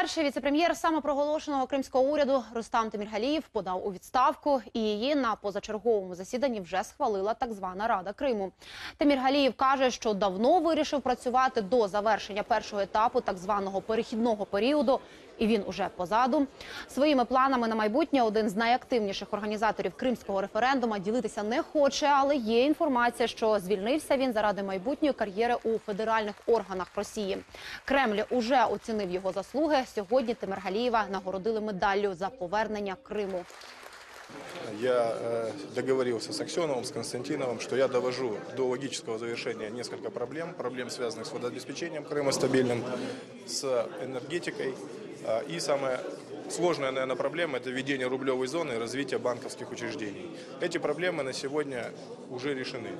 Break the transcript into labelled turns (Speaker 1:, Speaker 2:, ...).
Speaker 1: Перший віцепрем'єр самопроголошеного кримського уряду Рустам Тиміргалієв подав у відставку, і її на позачерговому засіданні вже схвалила так звана Рада Криму. Тиміргалієв каже, що давно вирішив працювати до завершення першого етапу так званого перехідного періоду, і він уже позаду. Своїми планами на майбутнє один з найактивніших організаторів кримського референдуму ділитися не хоче, але є інформація, що звільнився він заради майбутньої кар'єри у федеральних органах Росії. Кремль уже оцінив його заслуги Сьогодні Тимиргалієва нагородили медаллю за повернення Криму.
Speaker 2: Я э, договорился с Аксеновым, с Константиновым, что я довожу до логического завершения несколько проблем. Проблем, связанных с водообеспечением Крыма стабильным, с энергетикой. Э, и самое сложная, наверное, проблема – это введение рублевой зоны и развитие банковских учреждений. Эти проблемы на сегодня уже решены.